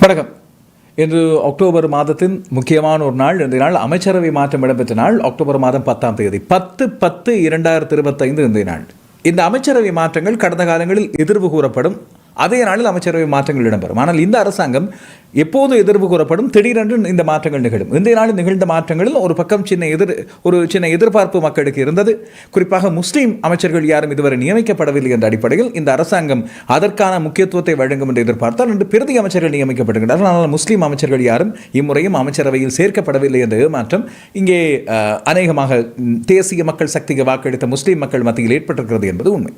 வணக்கம். இன்று அக்டோபர் மாதத்தின் முக்கியமான ஒரு நாள். இன்றைய நாள் அமைச்சரவை மாற்றம் இடம்பெற்ற நாள். அக்டோபர் மாதம் பத்தாம் தேதி. பத்து பத்து இரண்டாயிரத்தி இருபத்தைந்து இன்றைய நாள். இந்த அமைச்சரவை மாற்றங்கள் கடந்த காலங்களில் எதிர்வு கூறப்படும். அதே நாளில் அமைச்சரவை மாற்றங்கள் இடம்பெறும். ஆனால் இந்த அரசாங்கம் எப்போது எதிர்ப்பு கூறப்படும் திடீரென்று இந்த மாற்றங்கள் நிகழும். இந்த நாளில் நிகழ்ந்த மாற்றங்களில் ஒரு பக்கம் சின்ன எதிர் ஒரு சின்ன எதிர்பார்ப்பு மக்களுக்கு இருந்தது. குறிப்பாக முஸ்லீம் அமைச்சர்கள் யாரும் இதுவரை நியமிக்கப்படவில்லை என்ற அடிப்படையில் இந்த அரசாங்கம் அதற்கான முக்கியத்துவத்தை வழங்கும் என்று எதிர்பார்த்தால் இன்று பிரதி அமைச்சர்கள் நியமிக்கப்படுகின்றனர். ஆனால் முஸ்லீம் அமைச்சர்கள் யாரும் இம்முறையும் அமைச்சரவையில் சேர்க்கப்படவில்லை என்ற ஏமாற்றம் இங்கே அநேகமாக தேசிய மக்கள் சக்திக்கு வாக்களித்த முஸ்லீம் மக்கள் மத்தியில் ஏற்பட்டிருக்கிறது என்பது உண்மை.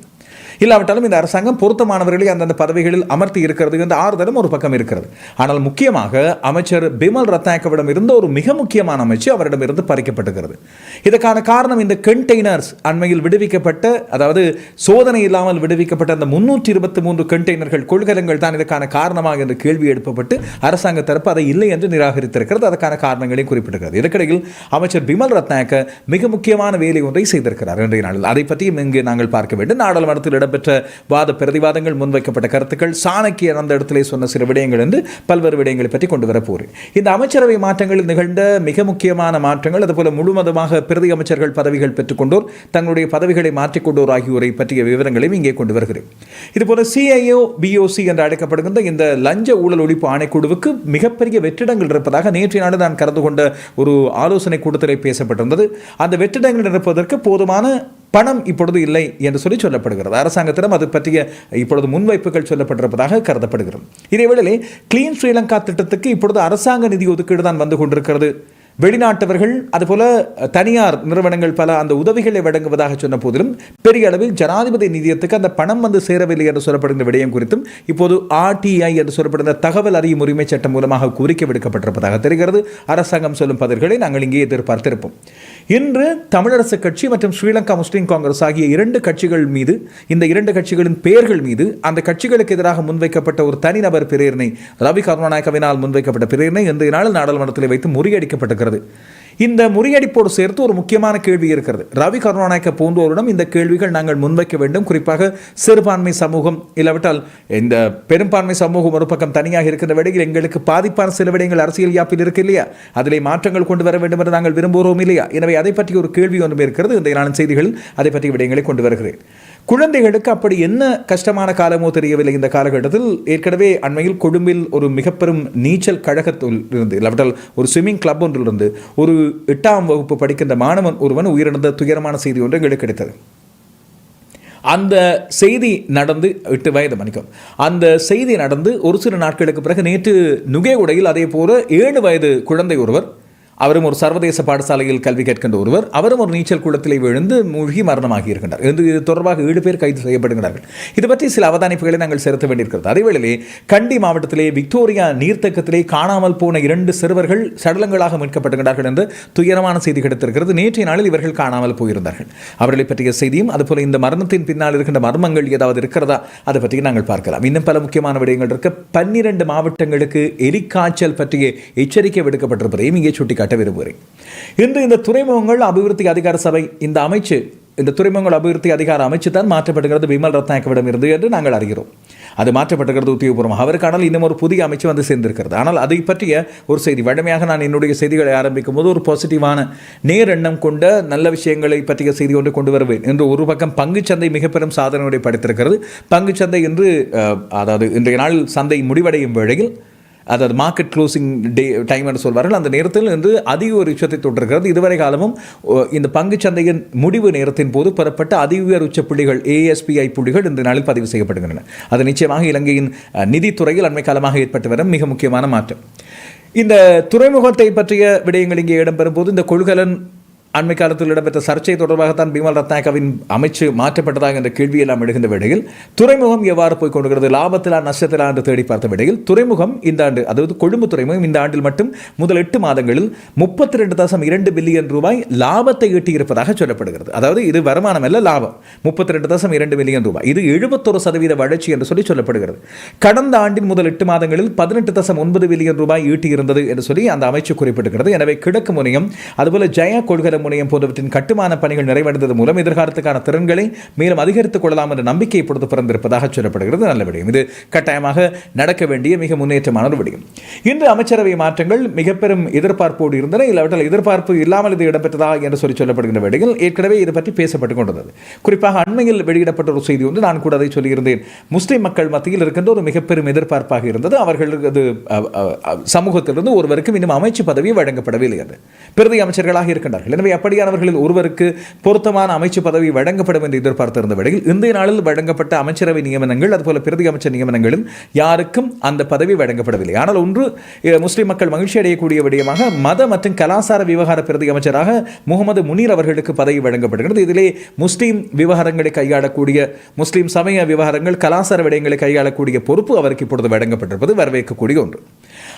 இல்லாவிட்டாலும் இந்த அரசாங்கம் பொருத்தமானவர்களை அந்தந்த பதவிகளில் அமர்த்தி இருக்கிறது என்ற ஆறுதலும் ஒரு பக்கம் இருக்கிறது. ஆனால் முக்கியமாக அமைச்சர் பிமல் ரத்னாக்கவிடம் இருந்த ஒரு மிக முக்கியமான அமைச்சு அவரிடமிருந்து பறிக்கப்பட்டுகிறது. இதற்கான காரணம் இந்த கண்டெய்னர்ஸ் அண்மையில் விடுவிக்கப்பட்ட அதாவது சோதனை இல்லாமல் விடுவிக்கப்பட்ட அந்த முன்னூற்றி இருபத்தி மூன்று கண்டெய்னர்கள் கொள்கலங்கள் தான் இதற்கான காரணமாக என்று கேள்வி எழுப்பப்பட்டு அரசாங்க தரப்பு அதை இல்லை என்று நிராகரித்திருக்கிறது. அதற்கான காரணங்களையும் குறிப்பிட்டிருக்கிறது. இதற்கிடையில் அமைச்சர் பிமல் ரத்னாக்க மிக முக்கியமான வேலை ஒன்றை செய்திருக்கிறார் இன்றைய நாளில். அதை பற்றியும் இங்கு நாங்கள் பார்க்க வேண்டும். நாடாளுமன்றத்தில் இடம்பெற்ற வாத பிரதிவாதங்கள் முன்வைக்கப்பட்ட கருத்துக்கள் சாணக்கியர் அந்த இடத்திலே சொன்ன சில விடயங்கள் என்று பல்வேறு விடயங்களை பற்றி கொண்டு வரப்போகிறேன் இந்த அமைச்சரவை மாற்றங்களில் நிகழ்ந்த மிக முக்கியமான மாற்றங்கள் அதுபோல முழுமதமாக பிரதி அமைச்சர்கள் பதவிகள் பெற்றுக்கொண்டோர் தங்களுடைய பதவிகளை மாற்றிக்கொண்டோர் ஆகியோரை பற்றிய விவரங்களையும் இங்கே கொண்டு வருகிறேன். இதுபோல சிஐஓ பிஓசி என்று அழைக்கப்படுகின்ற இந்த லஞ்ச ஊழல் ஒழிப்பு ஆணைக்குழுவுக்கு மிகப்பெரிய வெற்றிடங்கள் இருப்பதாக நேற்றைய நாடு நான் கலந்து கொண்ட ஒரு ஆலோசனை கூட்டத்திலே பேசப்பட்டிருந்தது. அந்த வெற்றிடங்கள் இருப்பதற்கு போதுமான பணம் இப்பொழுது இல்லை என்று சொல்லி சொல்லப்படுகிறது. அரசாங்கத்திடம் அது பற்றிய இப்பொழுது முன்வைப்புகள் சொல்லப்பட்டிருப்பதாக கருதப்படுகிறது. இதேவேளையிலே கிளீன் ஸ்ரீலங்கா திட்டத்துக்கு இப்பொழுது அரசாங்க நிதி ஒதுக்கீடு தான் வந்து கொண்டிருக்கிறது. வெளிநாட்டவர்கள் அதுபோல தனியார் நிறுவனங்கள் பல அந்த உதவிகளை வழங்குவதாக சொன்ன போதிலும் பெரிய அளவில் ஜனாதிபதி நிதியத்துக்கு அந்த பணம் வந்து சேரவில்லை என்று சொல்லப்படுகிற விடயம் குறித்தும் இப்போது ஆர்டிஐ என்று சொல்லப்படுகிற தகவல் அறியும் உரிமை சட்டம் மூலமாக கோரிக்கை விடுக்கப்பட்டிருப்பதாக தெரிகிறது. அரசாங்கம் சொல்லும் பதில்களை நாங்கள் இங்கே எதிர்பார்த்திருப்போம். இன்று தமிழரசு கட்சி மற்றும் ஸ்ரீலங்கா முஸ்லீம் காங்கிரஸ் ஆகிய இரண்டு கட்சிகள் மீது இந்த இரண்டு கட்சிகளின் பெயர்கள் மீது அந்த கட்சிகளுக்கு எதிராக முன்வைக்கப்பட்ட ஒரு தனிநபர் பிரேரணை ரவி கருணாநாயக்கவினால் முன்வைக்கப்பட்ட பிரேரணை இன்றைய நாள் நாடாளுமன்றத்தில் வைத்து முறியடிக்கப்பட்டது இருக்கிறது. இந்த முறியடிப்போடு சேர்த்து ஒரு முக்கியமான கேள்வி இருக்கிறது. ரவி கருணாநாயக்க போன்றோரிடம் இந்த கேள்விகள் நாங்கள் முன்வைக்க வேண்டும். குறிப்பாக சிறுபான்மை சமூகம் இல்லாவிட்டால் இந்த பெரும்பான்மை சமூகம் ஒரு பக்கம் தனியாக இருக்கிற விடையில் எங்களுக்கு பாதிப்பான சில விடயங்கள் அரசியல் யாப்பில் இருக்கு இல்லையா? அதிலே மாற்றங்கள் கொண்டு வர வேண்டும் என்று நாங்கள் விரும்புகிறோம் இல்லையா? எனவே அதை பற்றி ஒரு கேள்வி ஒன்றும் இருக்கிறது. இந்த நாளின் செய்திகளில் அதை பற்றிய விடயங்களை கொண்டு வருகிறேன். குழந்தைகளுக்கு அப்படி என்ன கஷ்டமான காலமோ தெரியவில்லை. இந்த காலகட்டத்தில் ஏற்கனவே அண்மையில் கொழும்பில் ஒரு மிகப்பெரும் நீச்சல் கழகத்தில் இருந்து இல்லாவிட்டால் ஒரு ஸ்விம்மிங் கிளப் ஒன்றிலிருந்து ஒரு எட்டாம் வகுப்பு படிக்கின்ற மாணவன் ஒருவன் உயிரிழந்த துயரமான செய்தி ஒன்று எங்களுக்கு கிடைத்தது அந்த செய்தி நடந்து எட்டு வயது மணிக்கும். அந்த செய்தி நடந்து ஒரு சில நாட்களுக்கு பிறகு நேற்று நுகேகுடையில் அதே போல ஏழு வயது குழந்தை ஒருவர் அவரும் ஒரு சர்வதேச பாடசாலையில் கல்வி கேட்கின்ற ஒருவர். அவரும் ஒரு நீச்சல் குளத்திலே விழுந்து மூழ்கி மரணமாகி இருக்கின்றார் இது இது தொடர்பாக ஏழு பேர் கைது செய்யப்படுகிறார்கள் இது பற்றி சில அவதானிப்புகளை நாங்கள் செலுத்த வேண்டியிருக்கிறது. அதேவேளையிலே கண்டி மாவட்டத்திலே விக்டோரியா நீர்த்தக்கத்திலே காணாமல் போன இரண்டு சிறுவர்கள் சடலங்களாக மீட்கப்படுகிறார்கள் என்று துயரமான செய்தி கிடைத்திருக்கிறது. நேற்றைய நாளில் இவர்கள் காணாமல் போயிருந்தார்கள். அவர்களை பற்றிய செய்தியும் அதுபோல இந்த மரணத்தின் பின்னால் இருக்கின்ற மர்மங்கள் ஏதாவது இருக்கிறதா அதை பற்றி நாங்கள் பார்க்கலாம். இன்னும் பல முக்கியமான விடயங்கள் இருக்க. பன்னிரண்டு மாவட்டங்களுக்கு எலிக்காய்ச்சல் பற்றிய எச்சரிக்கை விடுக்கப்பட்டிருப்பதையும் இங்கே சுட்டிக்காட்டி காட்ட விரும்புகிறேன். இன்று இந்த துறைமுகங்கள் அபிவிருத்தி அதிகார சபை இந்த அமைச்சு இந்த துறைமுகங்கள் அபிவிருத்தி அதிகார அமைச்சு தான் மாற்றப்படுகிறது விமல் ரத்னாக்கவிடம் இருந்து என்று நாங்கள் அறிகிறோம். அது மாற்றப்பட்டிருக்கிறது உத்தியோகபூர்வமாக அவருக்கானால் இன்னும் ஒரு புதிய அமைச்சு வந்து சேர்ந்திருக்கிறது. ஆனால் அதை பற்றிய ஒரு செய்தி வழமையாக நான் என்னுடைய செய்திகளை ஆரம்பிக்கும் போது ஒரு பாசிட்டிவான நேரெண்ணம் கொண்ட நல்ல விஷயங்களை பற்றிய செய்தி ஒன்று கொண்டு வருவேன். என்று ஒரு பக்கம் பங்குச்சந்தை மிக பெரும் சாதனையுடைய படைத்திருக்கிறது. பங்குச்சந்தை என்று அதாவது இன்றைய நாள் சந்தை முடிவடையும் வேளையில் அதாவது மார்க்கெட் க்ளோசிங் டே டைம் என்று சொல்வார்கள். அந்த நேரத்தில் இருந்து அதிக ஒரு உச்சத்தை தொட்டிருக்கிறது. இதுவரை காலமும் ஓ, இந்த பங்குச் சந்தையின் முடிவு நேரத்தின் போது பெறப்பட்ட அதிக உயர் உச்ச புள்ளிகள் ஏஎஸ்பிஐ புள்ளிகள் இந்த நாளில் பதிவு செய்யப்படுகின்றன. அது நிச்சயமாக இலங்கையின் நிதித்துறையில் அண்மை காலமாக ஏற்பட்டு வரும் மிக முக்கியமான மாற்றம் இந்த துறைமுகத்தை பற்றிய விடயங்கள் இங்கே இடம்பெறும் போது இந்த கொள்கலன் அண்மை காலத்தில் இடம்பெற்ற சர்ச்சை தொடர்பாகத்தான் பிமல் ரத்னாகவின் அமைச்சு மாற்றப்பட்டதாக என்ற கேள்வியெல்லாம் எழுகின்ற வேளையில் துறைமுகம் எவ்வாறு போய் கொண்டிருக்கிறது லாபத்திலா நஷ்டத்திலா என்று தேடி பார்த்த வேளையில் துறைமுகம் இந்த ஆண்டு அதாவது கொழும்பு துறைமுகம் இந்த ஆண்டில் மட்டும் முதல் எட்டு மாதங்களில் முப்பத்தி ரெண்டு தசம் இரண்டு பில்லியன் ரூபாய் லாபத்தை ஈட்டியிருப்பதாக சொல்லப்படுகிறது. அதாவது இது வருமானம் அல்ல லாபம். முப்பத்தி ரெண்டு தசம் இரண்டு மில்லியன் ரூபாய். இது எழுபத்தொரு சதவீத வளர்ச்சி என்று சொல்லி சொல்லப்படுகிறது. கடந்த ஆண்டின் முதல் எட்டு மாதங்களில் பதினெட்டு தசம் ஒன்பது பில்லியன் ரூபாய் ஈட்டியிருந்தது என்று சொல்லி அந்த அமைச்சு குறிப்பிட்டிருக்கிறது. எனவே கிழக்கு முனையம் அதுபோல ஜெயா கொள்கை முனையம் போன்றவற்றின் கட்டுமான பணிகள் நிறைவடைந்தது மூலம் எதிர்காலத்துக்கான திறன்களை மேலும் அதிகரித்துக் கொள்ளலாம் என்ற நம்பிக்கை இப்பொழுது பிறந்திருப்பதாக சொல்லப்படுகிறது. நல்ல விடயம். இது கட்டாயமாக நடக்க வேண்டிய மிக முன்னேற்றமான ஒரு விடயம். இன்று அமைச்சரவை மாற்றங்கள் மிக பெரும் எதிர்பார்ப்போடு இருந்தன. இல்லாவிட்டால் எதிர்பார்ப்பு இல்லாமல் இது இடம்பெற்றதா என்று சொல்லி சொல்லப்படுகின்ற வேளையில் ஏற்கனவே இது பற்றி பேசப்பட்டுக் கொண்டிருந்தது. குறிப்பாக அண்மையில் வெளியிடப்பட்ட ஒரு செய்தி வந்து நான் கூட அதை சொல்லியிருந்தேன். முஸ்லிம் மக்கள் மத்தியில் இருக்கின்ற ஒரு மிக பெரும் எதிர்பார்ப்பாக இருந்தது. அவர்களது சமூகத்திலிருந்து ஒருவருக்கும் இன்னும் அமைச்சு பதவி வழங்கப்படவில்லை என்று. பிரதி அமைச்சர்களாக இருக்கின்றார்கள். எனவே அப்படியானவர்களில் ஒருவருக்கு பொருத்தமான அமைச்சு பதவி வழங்கப்படும் என்று எதிர்பார்த்திருந்த வேளையில் இன்றைய நாளில் வழங்கப்பட்ட அமைச்சரவை நியமனங்கள் அதுபோல பிரதி அமைச்சர் நியமனங்களும் யாருக்கும் அந்த பதவி வழங்கப்படவில்லை. ஆனால் ஒன்று முஸ்லிம் மக்கள் மகிழ்ச்சி அடையக்கூடிய விடயமாக மத மற்றும் கலாசார விவகார பிரதி அமைச்சராக முகமது முனீர் அவர்களுக்கு பதவி வழங்கப்படுகிறது. இதிலே முஸ்லீம் விவகாரங்களை கையாளக்கூடிய முஸ்லிம் சமய விவகாரங்கள் கலாசார விடயங்களை கையாளக்கூடிய பொறுப்பு அவருக்கு இப்பொழுது வழங்கப்பட்டிருப்பது வரவேற்கக்கூடிய ஒன்று.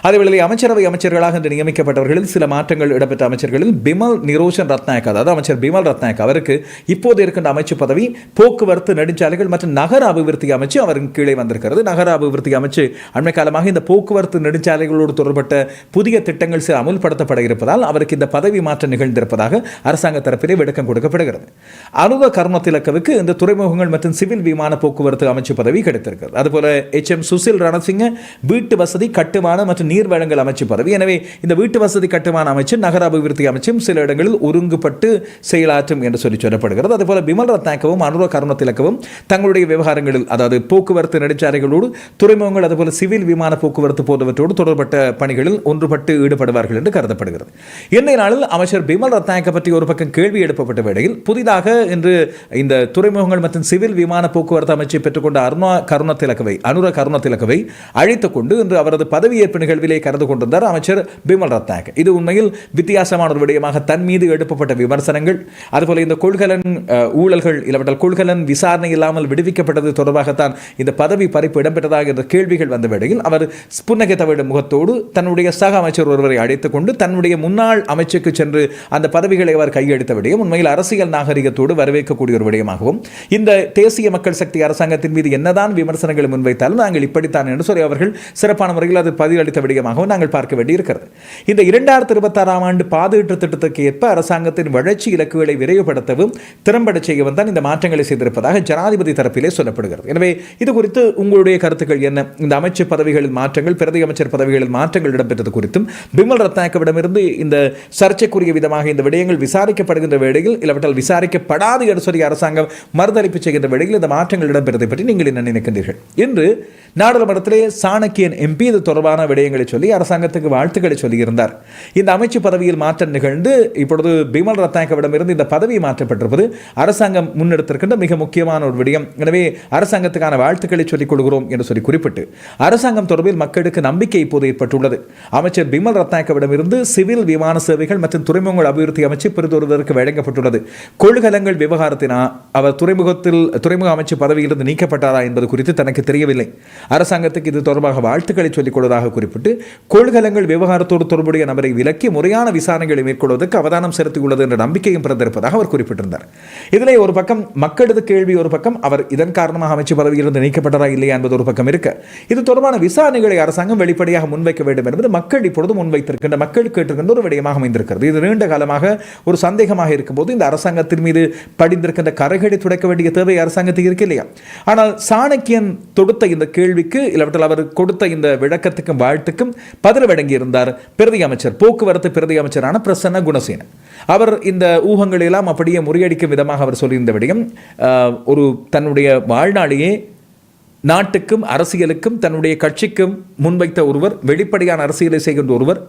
அதேவேளை அமைச்சரவை அமைச்சர்களாக இன்று நியமிக்கப்பட்டவர்களில் சில மாற்றங்கள் இடம்பெற்ற அமைச்சர்களில் பிமல் நிரோஷன் ரத்நாயக் அதாவது அமைச்சர் பிமல் ரத்நாயக் அவருக்கு இப்போது இருக்கின்ற அமைச்சு பதவி போக்குவரத்து நெடுஞ்சாலைகள் மற்றும் நகர அபிவிருத்தி அமைச்சு அவரின் கீழே வந்திருக்கிறது. நகர அபிவிருத்தி அமைச்சு அண்மை காலமாக இந்த போக்குவரத்து நெடுஞ்சாலைகளோடு தொடர்பட்ட புதிய திட்டங்கள் சில அமுல்படுத்தப்பட இருப்பதால் அவருக்கு இந்த பதவி மாற்றம் நிகழ்ந்திருப்பதாக அரசாங்க தரப்பிலே விளக்கம் கொடுக்கப்படுகிறது அனுத கர்மத்திலக்கவுக்கு இந்த துறைமுகங்கள் மற்றும் சிவில் விமான போக்குவரத்து அமைச்சு பதவி கிடைத்திருக்கிறது. அதுபோல எச் எம் சுசில் ரணசிங்க வீட்டு வசதி கட்டுமான மற்றும் நீர் வழங்கல் அமைச்சு பரவி எனவே இந்த வீட்டு வசதி கட்டுமான அமைச்சு நகர அபிவிருத்தி அமைச்சும் சில இடங்களில் ஒருங்குபட்டு செயலாற்றும் என்று சொல்லி சொல்லப்படுகிறது. அதுபோல பிமல் ரத்னாக்கவும் அனுர கருணத்திலக்கவும் தங்களுடைய விவகாரங்களில் அதாவது போக்குவரத்து நெடுஞ்சாலைகளோடு துறைமுகங்கள் அதுபோல சிவில் விமான போக்குவரத்து போன்றவற்றோடு தொடர்பட்ட பணிகளில் ஒன்றுபட்டு ஈடுபடுவார்கள் என்று கருதப்படுகிறது. இன்றைய நாளில் அமைச்சர் பிமல் ரத்நாயக்க பற்றி ஒரு பக்கம் கேள்வி எழுப்பப்பட்ட வேளையில் புதிதாக இன்று இந்த துறைமுகங்கள் மற்றும் சிவில் விமான போக்குவரத்து அமைச்சை பெற்றுக்கொண்ட அருணா கருணத்திலக்கவை அனுர கருணத்திலக்கவை அழைத்துக் கொண்டு இன்று அவரது பதவியேற்பு நிகழ்விலே கலந்து கொண்டிருந்தார் அமைச்சர் பிமல் ரத்நாயக். இது உண்மையில் வித்தியாசமான ஒரு விடயமாக தன் மீது எழுப்பப்பட்ட விமர்சனங்கள். அதுபோல இந்த கொள்கலன் ஊழல்கள் இல்லாவிட்டால் கொள்கலன் விசாரணை இல்லாமல் விடுவிக்கப்பட்டது தொடர்பாகத்தான் இந்த பதவி பறிப்பு இடம்பெற்றதாக என்ற கேள்விகள் வந்த வேளையில் அவர் புன்னகைத்தவிட முகத்தோடு தன்னுடைய சக அமைச்சர் ஒருவரை அழைத்துக் கொண்டு தன்னுடைய முன்னாள் அமைச்சருக்கு சென்று அந்த பதவிகளை அவர் கையெழுத்த விடயம் உண்மையில் அரசியல் நாகரிகத்தோடு வரவேற்கக்கூடிய ஒரு விடயமாகவும் இந்த தேசிய மக்கள் சக்தி அரசாங்கத்தின் மீது என்னதான் விமர்சனங்களை முன்வைத்தாலும் நாங்கள் இப்படித்தான் என்று சொல்லி அவர்கள் சிறப்பான முறையில் அது பதிலளித்த விடயமாகவும் நாங்கள் பார்க்க வேண்டியிருக்கிறது. இந்த இரண்டாயிரத்தி இருபத்தாறாம் ஆண்டு பாதுகாப்பு திட்டத்துக்கு ஏற்ப அரசாங்கத்தின் வளர்ச்சி இலக்குகளை விரைவுபடுத்தவும் திறம்பட செய்யவும் தான் இந்த மாற்றங்களை செய்திருப்பதாக ஜனாதிபதி தரப்பிலே சொல்லப்படுகிறது. எனவே இது குறித்து உங்களுடைய கருத்துக்கள் என்ன? இந்த அமைச்சு பதவிகளில் மாற்றங்கள் பிரதி அமைச்சர் பதவிகளில் மாற்றங்கள் இடம்பெற்றது குறித்தும் பிமல் ரத்னாக்கவிடமிருந்து இந்த சர்ச்சைக்குரிய விதமாக இந்த விடயங்கள் விசாரிக்கப்படுகின்ற வேளையில் இல்லாவிட்டால் விசாரிக்கப்படாது என்று சொல்லி அரசாங்கம் மறுதளிப்பு செய்கின்ற வேளையில் இந்த மாற்றங்கள் இடம்பெறுவதை பற்றி நீங்கள் என்ன நினைக்கின்றீர்கள்? இன்று நாடாளுமன்றத்திலே சாணக்கியன் எம்பி இது தொடர்பான விடயங்களை சொல்லி அரசாங்கத்துக்கு வாழ்த்துக்களை சொல்லியிருந்தார். இந்த அமைச்சு பதவியில் மாற்றம் நிகழ்ந்து இப்பொழுது பிமல் ரத்னாக்கவிடமிருந்து இந்த பதவி மாற்றப்பட்டிருப்பது அரசாங்கம் முன்னெடுத்திருக்கின்ற மிக முக்கியமான ஒரு விடயம். எனவே அரசாங்கத்துக்கான வாழ்த்துக்களை சொல்லிக் கொடுக்கிறோம் என்று சொல்லி குறிப்பிட்டு அரசாங்கம் தொடர்பில் மக்களுக்கு நம்பிக்கை இப்போது ஏற்பட்டுள்ளது. அமைச்சர் பிமல் ரத்னாக்கவிடமிருந்து சிவில் விமான சேவைகள் மற்றும் துறைமுகங்கள் அபிவிருத்தி அமைச்சு பெரிதொருவருக்கு வழங்கப்பட்டுள்ளது. கொள்கலங்கள் விவகாரத்தினா அவர் துறைமுகத்தில் துறைமுக அமைச்சு பதவியிலிருந்து நீக்கப்பட்டாரா என்பது குறித்து தனக்கு தெரியவில்லை. அரசாங்கத்துக்கு இது தொடர்பாக வாழ்த்துக்களை சொல்லிக் கொள்வதாக குறிப்பிட்டு கொள்கலங்கள் விவகாரத்தோடு தொடர்புடைய நபரை விலக்கி முறையான விசாரணைகளை மேற்கொள்வதற்கு அவதானம் செலுத்தியுள்ளது என்ற நம்பிக்கையும் பிறந்திருப்பதாக அவர் குறிப்பிட்டிருந்தார். இதிலே ஒரு பக்கம் மக்களது கேள்வி ஒரு பக்கம் அவர் இதன் காரணமாக அமைச்சு பதவியிலிருந்து நீக்கப்பட்டாரா இல்லையா என்பது ஒரு பக்கம் இருக்க. இது தொடர்பான விசாரணைகளை அரசாங்கம் வெளிப்படையாக முன்வைக்க வேண்டும் என்பது மக்கள் இப்பொழுது முன்வைத்திருக்கின்ற மக்கள் கேட்டிருக்கின்ற ஒரு விடயமாக அமைந்திருக்கிறது. இது நீண்ட காலமாக ஒரு சந்தேகமாக இருக்கும்போது இந்த அரசாங்கத்தின் மீது படிந்திருக்கின்ற கரைகளை துடைக்க வேண்டிய தேவை அரசாங்கத்துக்கு இருக்கு இல்லையா ஆனால் சாணக்கியன் தொடுத்த இந்த கேள்விக்கு இல்லவற்றில் அவர் கொடுத்த இந்த விளக்கத்துக்கும் வாழ்த்துக்கும் பதில் வழங்கியிருந்தார் பிரதி அமைச்சர் போக்குவரத்து பிரதி அமைச்சரான பிரசன்ன குணசேன அவர் இந்த ஊகங்களை எல்லாம் அப்படியே முறியடிக்கும் விதமாக அவர் சொல்லியிருந்த விடயம் ஒரு தன்னுடைய வாழ்நாளையே நாட்டுக்கும் அரசியலுக்கும் தன்னுடைய கட்சிக்கும் முன்வைத்த ஒருவர் வெளிப்படையான அரசியலை செய்கின்ற ஒருவர்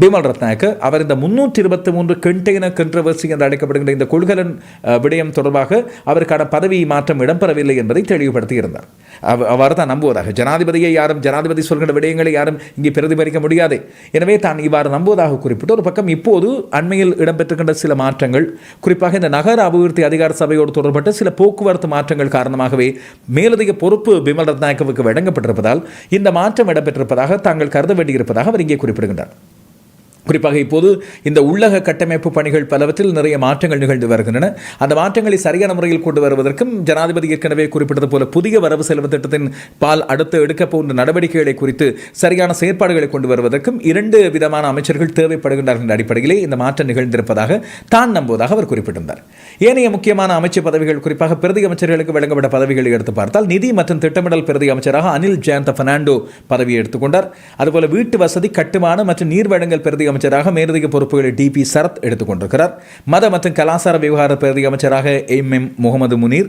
பிமல் ரத்நாயக்க அவர் இந்த முன்னூற்றி இருபத்தி மூன்று கண்டெய்னர் கன்ட்ரவர்சி என்று அழைக்கப்படுகின்ற இந்த கொள்கலன் விடயம் தொடர்பாக அவருக்கான பதவி மாற்றம் இடம்பெறவில்லை என்பதை தெளிவுபடுத்தியிருந்தார். அவ- தான் நம்புவதாக. ஜனாதிபதியை யாரும் ஜனாதிபதி சொல்கின்ற விடயங்களை யாரும் இங்கே பிரதிபலிக்க முடியாது. எனவே தான் இவ்வாறு நம்புவதாக குறிப்பிட்டு ஒரு பக்கம் இப்போது அண்மையில் இடம்பெற்றுகின்ற சில மாற்றங்கள் குறிப்பாக இந்த நகர அபிவிருத்தி அதிகார சபையோடு தொடர்பட்ட சில போக்குவரத்து மாற்றங்கள் காரணமாகவே மேலதிக பொறுப்பு பிமல் ரத்நாயக்கவுக்கு வழங்கப்பட்டிருப்பதால் இந்த மாற்றம் இடம்பெற்றிருப்பதாக தாங்கள் கருத வேண்டியிருப்பதாக அவர் இங்கே குறிப்பிடுகின்றார். குறிப்பாக இப்போது இந்த உள்ளக கட்டமைப்பு பணிகள் பலவற்றில் நிறைய மாற்றங்கள் நிகழ்ந்து வருகின்றன. அந்த மாற்றங்களை சரியான முறையில் கொண்டு வருவதற்கும் ஜனாதிபதி ஏற்கனவே குறிப்பிட்டது போல புதிய வரவு செலவு திட்டத்தின் பால் அடுத்து எடுக்க போன்ற நடவடிக்கைகளை குறித்து சரியான செயற்பாடுகளை கொண்டு வருவதற்கும் இரண்டு விதமான அமைச்சர்கள் தேவைப்படுகின்றார்கள் என்ற அடிப்படையிலே இந்த மாற்றம் நிகழ்ந்திருப்பதாக தான் நம்புவதாக அவர் குறிப்பிட்டிருந்தார். ஏனைய முக்கியமான அமைச்சர் பதவிகள் குறிப்பாக பிரதி அமைச்சர்களுக்கு வழங்கப்பட்ட பதவிகளை எடுத்து பார்த்தால் நிதி மற்றும் திட்டமிடல் பிரதி அமைச்சராக அனில் ஜெயந்த பெர்னாண்டோ பதவியை எடுத்துக்கொண்டார் அதுபோல வீட்டு வசதி கட்டுமான மற்றும் நீர் வழங்கல் பிரதி அமைச்சராக மேலதிக பொறுப்புகளை டி பி சரத் எடுத்துக்கொண்டிருக்கிறார் மத மற்றும் கலாச்சார விவகார பிரதி அமைச்சராக எம் எம் முகமது முனீர்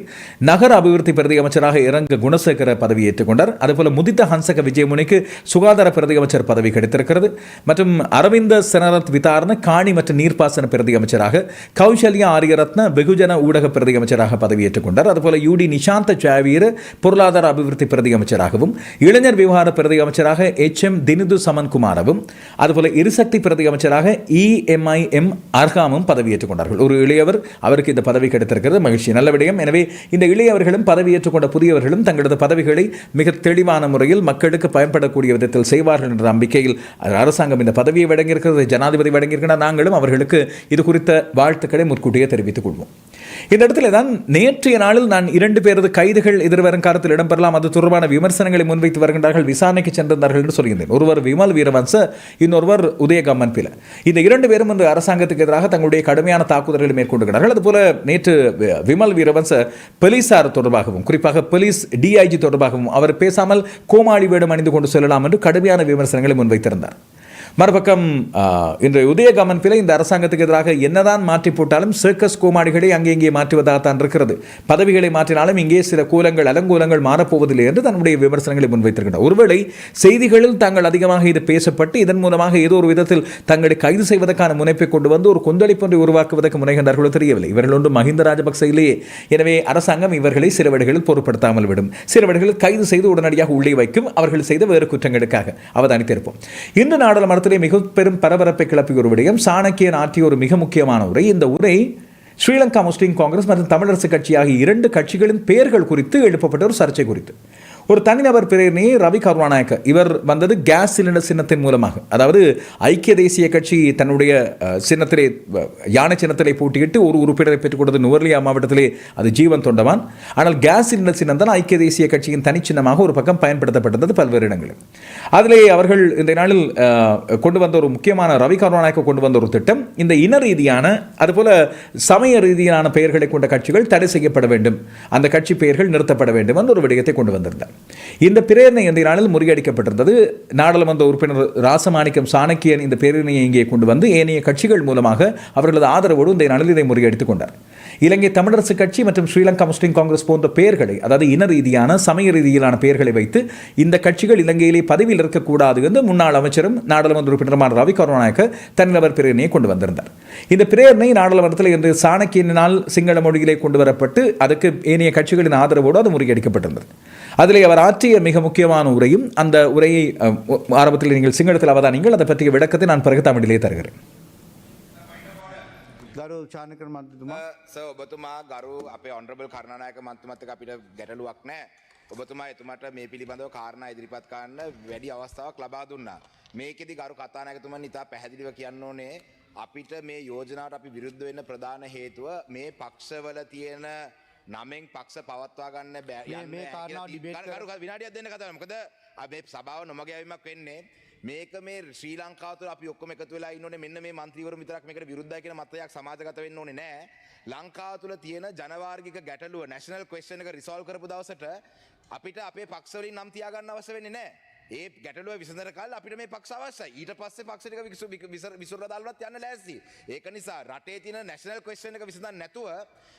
நகர அபிவிருத்தி பிரதி அமைச்சராக இரங்க குணசேகர பதவி ஏற்றுக்கொண்டார் அதுபோல முதித்த ஹன்சக விஜயமுனிக்கு சுகாதார பிரதி அமைச்சர் பதவி கிடைத்திருக்கிறது. மற்றும் அரவிந்த சனரத் விதாரண காணி மற்றும் நீர்ப்பாசன பிரதி அமைச்சராக கௌசல்யா ஆரியரத்ன வெகுஜன ஊடக பிரதி அமைச்சராக பதவியேற்றுக் கொண்டார். அதுபோல யூ டி நிஷாந்த ஜாவீர் பொருளாதார அபிவிருத்தி பிரதி அமைச்சராகவும் இளைஞர் விவகார பிரதி அமைச்சராக எச் எம் தினிது சமன்குமாரவும் அதுபோல எரிசக்தி பிரதி அமைச்சராக இஎம்ஐஎம் அர்ஹாமும் பதவியேற்றுக் கொண்டார்கள். ஒரு இளையவர் அவருக்கு இந்த பதவி கிடைத்திருக்கிறது. மகிழ்ச்சி. நல்ல விடயம். எனவே இந்த இளையவர்களும் பதவியேற்றுக் கொண்ட புதியவர்களும் தங்களது பதவிகளை மிக தெளிவான முறையில் மக்களுக்கு பயன்படக்கூடிய விதத்தில் செய்வார்கள் என்ற நம்பிக்கையில் அரசாங்கம் இந்த பதவியை வழங்கியிருக்கிறது. ஜனாதிபதி வழங்கியிருக்கிறார். நாங்களும் அவர்களுக்கு இது குறித்த வாழ்த்துக்களை முன்கூட்டியே தெரிவித்துக் கொள்வோம். இந்த இடத்துல தான் நேற்றைய நாளில் நான் இரண்டு பேரது கைதுகள் எதிர்வரும் காலத்தில் இடம்பெறலாம். அது தொடர்பான விமர்சனங்களை முன்வைத்து வருகின்றார்கள் விசாரணைக்கு சென்றிருந்தார்கள் என்று சொல்கின்றேன். ஒருவர் விமல் வீரவன்ச இன்னொருவர் உதயகம்மன் பில இந்த இரண்டு பேரும் இன்று அரசாங்கத்துக்கு எதிராக தங்களுடைய கடுமையான தாக்குதல்களை மேற்கொண்டுகிறார்கள் அதுபோல நேற்று விமல் வீரவன்ச போலீசார் தொடர்பாகவும் குறிப்பாக போலீஸ் டிஐஜி தொடர்பாகவும் அவர் பேசாமல் கோமாளி வேடம் அணிந்து கொண்டு செல்லலாம் என்று கடுமையான விமர்சனங்களை முன்வைத்திருந்தார். மறுபக்கம் இன்றைய உதயகமன் இந்த அரசாங்கத்துக்கு எதிராக என்னதான் மாற்றி போட்டாலும் சர்க்கஸ் கோமாடிகளை அங்கே இங்கே மாற்றுவதாகத்தான் இருக்கிறது. பதவிகளை மாற்றினாலும் இங்கே சில கூலங்கள் அலங்கூலங்கள் மாறப்போவதில்லை என்று தன்னுடைய விமர்சனங்களை முன்வைத்திருக்கின்றனர். ஒருவேளை செய்திகளில் தாங்கள் அதிகமாக இது பேசப்பட்டு இதன் மூலமாக ஏதோ ஒரு விதத்தில் தங்களை கைது செய்வதற்கான முனைப்பை கொண்டு வந்து ஒரு கொந்தளிப்பொன்றை உருவாக்குவதற்கு முனைகின்றார்களோ தெரியவில்லை. இவர்கள் ஒன்று மஹிந்த ராஜபக்ச இல்லையே எனவே அரசாங்கம் இவர்களை சில வழிகளில் பொருட்படுத்தாமல் விடும். சில வழிகளில் கைது செய்து உடனடியாக உள்ளே வைக்கும். அவர்கள் செய்த வேறு குற்றங்களுக்காக அவதானித்திருப்போம். இன்று நாடாளுமன்ற சமூகத்திலே மிக பெரும் பரபரப்பை கிளப்பிய ஒரு விடயம். சாணக்கியன் ஆற்றிய ஒரு மிக முக்கியமான உரை. இந்த உரை ஸ்ரீலங்கா முஸ்லீம் காங்கிரஸ் மற்றும் தமிழரசு கட்சி ஆகிய இரண்டு கட்சிகளின் பெயர்கள் குறித்து எழுப்பப்பட்ட ஒரு சர்ச்சை குறித்து. ஒரு தனிநபர் பிரேரணி ரவி கருணாநாயக்க. இவர் வந்தது கேஸ் சிலிண்டர் சின்னத்தின் மூலமாக. அதாவது ஐக்கிய தேசிய கட்சி தன்னுடைய சின்னத்திலே யானை சின்னத்திலே போட்டியிட்டு ஒரு உறுப்பினரை பெற்றுக் கொடுத்தது நுவர்லியா மாவட்டத்திலே அது ஜீவன் தொண்டவான் ஆனால் கேஸ் சிலிண்டர் சின்னம் தான் ஐக்கிய தேசிய கட்சியின் தனிச்சின்னமாக ஒரு பக்கம் பயன்படுத்தப்பட்டது பல்வேறு இடங்களில். அதிலே அவர்கள் இந்த நாளில் கொண்டு வந்த ஒரு முக்கியமான ரவி கருணாநாயக்க கொண்டு வந்த ஒரு திட்டம். இந்த இன ரீதியான அதுபோல சமய ரீதியிலான பெயர்களை கொண்ட கட்சிகள் தடை செய்யப்பட வேண்டும். அந்த கட்சி பெயர்கள் நிறுத்தப்பட வேண்டும் என்று ஒரு விடயத்தை கொண்டு வந்திருந்தார். இந்த பிரேரணை இந்த நாளில் முறியடிக்கப்பட்டிருந்தது. நாடாளுமன்ற உறுப்பினர் ராசமாணிக்கம் சாணக்கியன் இந்த பேரணியை இங்கே கொண்டு வந்து ஏனைய கட்சிகள் மூலமாக அவர்களது ஆதரவோடு இந்த நாளில் இதை முறியடித்துக் கொண்டார். இலங்கை தமிழரசு கட்சி மற்றும் ஸ்ரீலங்கா முஸ்லீம் காங்கிரஸ் போன்ற பெயர்களை அதாவது இன ரீதியான சமய ரீதியிலான பெயர்களை வைத்து இந்த கட்சிகள் இலங்கையிலே பதவியில் இருக்கக்கூடாது என்று முன்னாள் அமைச்சரும் நாடாளுமன்ற உறுப்பினருமான ரவி கருணாநாயக்க தனிநபர் பிரேரணையை கொண்டு வந்திருந்தார். இந்த பிரேரணை நாடாளுமன்றத்தில் இன்று சாணக்கியனால் சிங்கள மொழியிலே கொண்டு வரப்பட்டு அதுக்கு ஏனைய கட்சிகளின் ஆதரவோடு அது முறியடிக்கப்பட்டிருந்தது. அதிலே அவர் ஆற்றிய மிக முக்கியமான உரையும் அந்த உரையை ஆரம்பத்தில் நீங்கள் சிங்களத்தில் அவதானிங்கள் அதை பற்றிய விளக்கத்தை நான் பிறகு தமிழிலே தருகிறேன். ගරු චානකර මන්තතුමා ස ඔබතුමා ගරු අපේ ඔන්ඩ්‍රබල් කරණනායක මන්තුමත්තක අපිට ගැටලුවක් නෑ. ඔබතුමා එතුමට මේ පිළිබඳව කාරණ ඉදිරිපත් කාන්න වැඩි අවස්ථාවක් ලබා දුන්නා. මේකෙදි ගරු කතානායකතුමන් ඉතා පැහැදිලිව කියන්න ඕනේ අපිට මේ යෝජනාවට අපි විරුද්ධ වෙන්න ප්‍රධාන හේතුව මේ පක්ෂවල තියෙන නමෙන් පක්ෂ පවත්වා ගන්න බෑ කරු විනාඩියක් දෙන්න කතා මොකද අපේ සභාව නොමගැවීමක් වෙන්නේ මේක මේ ශ්‍රී ලංකාව තුළ අපි ඔක්කොම එකතු වෙලා ඉන්නෝනේ. මෙන්න මේ මන්ත්‍රීවරු විතරක් මේකට විරුද්ධයි කියන මතයක් සමාජගත වෙන්න ඕනේ නෑ. ලංකාව තුළ තියෙන ජනවාර්ගික ගැටලුව නැශනල් ක්වෙස්චන් එක රිසෝල්ව් කරපු දවසට අපිට අපේ පක්ෂවලින් නම් තියාගන්න අවශ්‍ය වෙන්නේ නෑ. ඒ ගැටලුව විසඳන කල් අපිට මේ පක්ෂ අවශ්‍යයි ඊට පස්සේ පක්ෂ ටික විසුර දාලවත් යන්න ලෑස්ති ඒක නිසා රටේ තියෙන නැශනල් ක්වෙස්චන් එක විසඳන්න නැතුව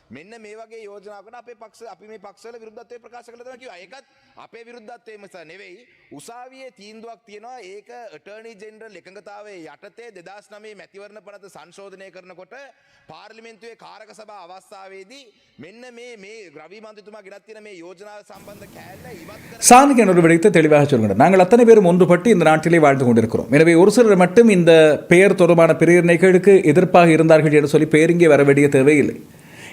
මෙන්න මේ වගේ යෝජනාවකට අපේ පක්ෂ අපි මේ පක්ෂවල විරුද්ධත්වය ප්‍රකාශ කළා තමයි කිව්වා ඒකත් අපේ විරුද්ධත්වය මිස නෙවෙයි උසාවියේ තීන්දුවක් තියෙනවා ඒක අටර්නි ජෙනරල් එකඟතාවයේ යටතේ 2009 මැතිවරණ පනත සංශෝධනය කරනකොට පාර්ලිමේන්තුවේ කාරක සභා අවස්ථාවේදී මෙන්න මේ මේ රවි මන්ත්‍රීතුමා ගෙනත් තියෙන මේ යෝජනාව සම්බන්ධ කෑල්ල ඉවත් කර சாணக்கியன் ஒரு விடயத்தை தெளிவாக சொல்கிறார் நாங்கள் அத்தனை பேரும் ஒன்றுபட்டு இந்த நாட்டிலே வாழ்ந்து கொண்டிருக்கிறோம். எனவே ஒரு சிலர் மட்டும் இந்த பெயர் தொடர்பான பிரேரணைகளுக்கு எதிர்ப்பாக இருந்தார்கள் என்று சொல்லி பெயர் இங்கே வர வேண்டிய தேவையில்லை.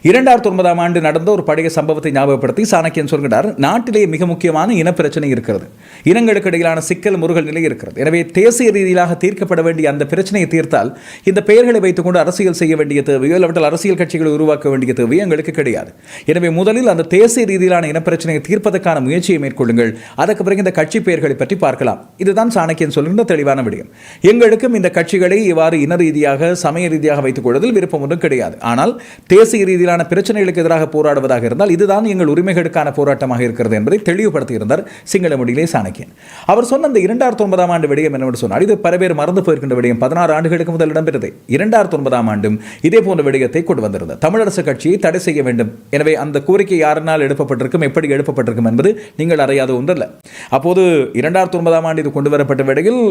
இரண்டாயிரத்தி ஒன்பதாம் ஆண்டு நடந்த ஒரு பழைய சம்பவத்தை ஞாபகப்படுத்தி சாணக்கியன் சொல்கிறார் நாட்டிலேயே மிக முக்கியமான இனப்பிரச்சனை இருக்கிறது. இனங்களுக்கு இடையிலான சிக்கல் முருகல் நிலை இருக்கிறது. எனவே தேசிய ரீதியிலாக தீர்க்கப்பட வேண்டிய அந்த பிரச்சனையை தீர்த்தால் இந்த பெயர்களை வைத்துக்கொண்டு அரசியல் செய்ய வேண்டிய தேவையோ இல்லாவிட்டால் அரசியல் கட்சிகளை உருவாக்க வேண்டிய தேவையோ எங்களுக்கு கிடையாது. எனவே முதலில் அந்த தேசிய ரீதியிலான இனப்பிரச்சனையை தீர்ப்பதற்கான முயற்சியை மேற்கொள்ளுங்கள். அதற்கு பிறகு இந்த கட்சி பெயர்களை பற்றி பார்க்கலாம். இதுதான் சாணக்கியன் சொல்கின்ற தெளிவான விடயம். எங்களுக்கும் இந்த கட்சிகளை இவ்வாறு இன ரீதியாக சமய ரீதியாக வைத்துக் கொள்வதில் விருப்பம் ஒன்றும் கிடையாது. ஆனால் தேசிய ரீதியிலான பிரச்சனைகளுக்கு எதிராக போராடுவதாக இருந்தால் இதுதான் எங்கள் உரிமைகளுக்கான போராட்டமாக இருக்கிறது என்பதை தெளிவுபடுத்தியிருந்தார் சிங்கள மொழியிலே சாணக்கியன். அவர் சொன்ன அந்த இரண்டாயிரத்தி ஒன்பதாம் ஆண்டு விடயம் என்னவென்று சொன்னார் இது பல பேர் மறந்து போயிருக்கின்ற விடயம். பதினாறு ஆண்டுகளுக்கு முதல் இடம்பெற்றது. இரண்டாயிரத்தி ஒன்பதாம் ஆண்டும் இதே போன்ற விடயத்தை கொண்டு வந்திருந்தது தமிழரசு கட்சியை தடை செய்ய வேண்டும். எனவே அந்த கோரிக்கை யாரினால் எழுப்பப்பட்டிருக்கும் எப்படி எழுப்பப்பட்டிருக்கும் என்பது நீங்கள் அறியாத ஒன்றல்ல. அப்போது இரண்டாயிரத்தி ஒன்பதாம் ஆண்டு இது கொண்டு வரப்பட்ட வேளையில்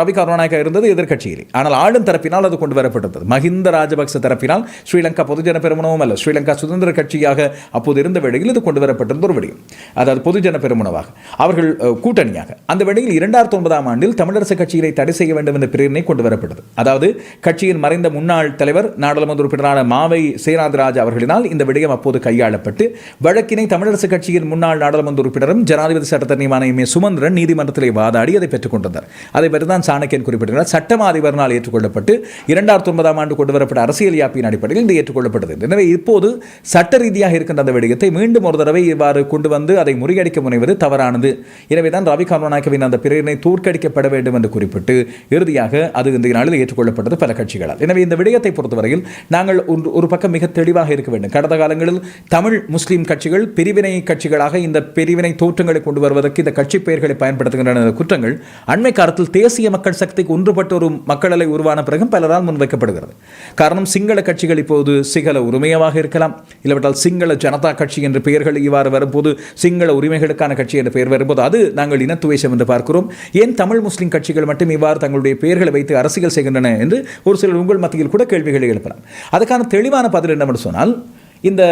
ரவி கருணாநாயக்கா இருந்தது எதிர்கட்சியில் ஆனால் ஆளும் தரப்பினால் அது கொண்டு வரப்பட்டது மஹிந்த ராஜபக்ச தரப்பினால் ஸ்ரீலங்கா பொதுஜன பெருமனவும் அல்ல. ஸ்ரீலங்கா சுதந்திர கட்சியாக அப்போது இருந்த வேளையில் இது கொண்டு வரப்பட்டிருந்த ஒரு விடயம். அதாவது பொதுஜன பெருமுனவாக. அவர்கள் கூட்டணியாக. அந்த வேளையில் இரண்டாயிரத்தி ஒன்பதாம் ஆண்டில் தமிழரசு கட்சியினை தடை செய்ய வேண்டும் என்ற பிரேரணை கொண்டு வரப்பட்டது அதாவது கட்சியின் மறைந்த முன்னாள் தலைவர் நாடாளுமன்ற உறுப்பினரான மாவை சேனாதிராஜ் அவர்களினால் இந்த விடயம் அப்போது கையாளப்பட்டு வழக்கினை தமிழரசு கட்சியின் முன்னாள் நாடாளுமன்ற உறுப்பினரும் ஜனாதிபதி சட்டத்தரணியுமான எம் ஏ சுமந்திரன் நீதிமன்றத்திலே வாதாடி அதை பெற்றுக் கொண்டிருந்தார். அதை பற்றி தான் சாணக்கியன் குறிப்பிட்டிருந்தார் சட்டமா அதிபரினால் ஏற்றுக்கொள்ளப்பட்டு இரண்டாயிரத்தி ஒன்பதாம் ஆண்டு கொண்டு வரப்பட்ட அரசியல் யாப்பின் அடிப்படையில் இது ஏற்றுக்கொள்ளப்பட்டது. எனவே இப்போது சட்ட ரீதியாக இருக்கின்ற அந்த விடயத்தை மீண்டும் ஒரு தடவை இவ்வாறு கொண்டு வந்து அதை முறியடிக்க முனைவது தவறானது. எனவே தான் ரவி கருணாநாயக்கவின் அந்த பிரேரணை தோற்கடிக்கப்பட வேண்டும் என்று குறிப்பிட்டு இறுதியாக அது இந்த நாளில் ஏற்றுக்கொள்ளப்பட்டது பல கட்சிகளால். எனவே இந்த விடயத்தை பொறுத்தவரையில் நாங்கள் ஒரு பக்கம் மிக தெளிவாக இருக்க வேண்டும். கடந்த காலங்களில் தமிழ் முஸ்லீம் கட்சிகள் பிரிவினை கட்சிகளாக இந்த பிரிவினை தோற்றங்களை கொண்டு வருவதற்கு இந்த கட்சி பெயர்களை பயன்படுத்துகின்றன குற்றங்கள் அண்மை காலத்தில் தேசிய மக்கள் சக்திக்கு ஒன்றுபட்ட ஒரு மக்களலை உருவான பிறகும் பலரால் முன்வைக்கப்படுகிறது. காரணம் சிங்கள கட்சிகள் இப்போது சிங்கள உரிமையமாக இருக்கலாம். இல்லாவிட்டால் சிங்கள ஜனதா கட்சி என்ற பெயர்கள் இவ்வாறு வரும்போது சிங்கள உரிமைகளுக்கான கட்சி என்ற பெயர் வரும்போது அது நாங்கள் இனத்துவேஷம் என்று பார்க்கிறோம். ஏன் தமிழ் முஸ்லிம் கட்சிகள் மட்டும் இவ்வாறு தங்களுடைய பெயர்களை வைத்து அரசியல் செய்கின்றன என்று ஒரு சிலர் உங்கள் மத்தியில் கூட கேள்விகளை எழுப்பலாம். அதுக்கான தெளிவான பதில் என்னவென்று சொன்னால் இந்த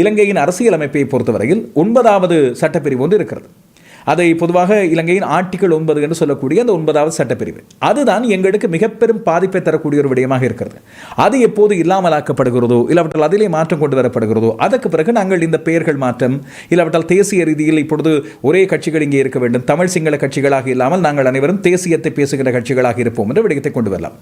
இலங்கையின் அரசியல் அமைப்பை பொறுத்தவரையில் ஒன்பதாவது சட்டப்பிரிவு ஒன்று இருக்கிறது. அதை பொதுவாக இலங்கையின் ஆர்டிகல் ஒன்பது என்று சொல்லக்கூடிய அந்த ஒன்பதாவது சட்டப்பிரிவு. அதுதான் எங்களுக்கு மிக பெரும் பாதிப்பை தரக்கூடிய ஒரு விடயமாக இருக்கிறது. அது எப்போது இல்லாமலாக்கப்படுகிறதோ இல்லாவிட்டால் அதிலே மாற்றம் கொண்டு வரப்படுகிறதோ அதற்கு பிறகு நாங்கள் இந்த பெயர்கள் மாற்றம் இல்லாவிட்டால் தேசிய ரீதியில் இப்பொழுது ஒரே கட்சிகள் இங்கே இருக்க வேண்டும் தமிழ் சிங்கள கட்சிகளாக இல்லாமல் நாங்கள் அனைவரும் தேசியத்தை பேசுகின்ற கட்சிகளாக இருப்போம் என்ற விடயத்தை கொண்டு வரலாம்.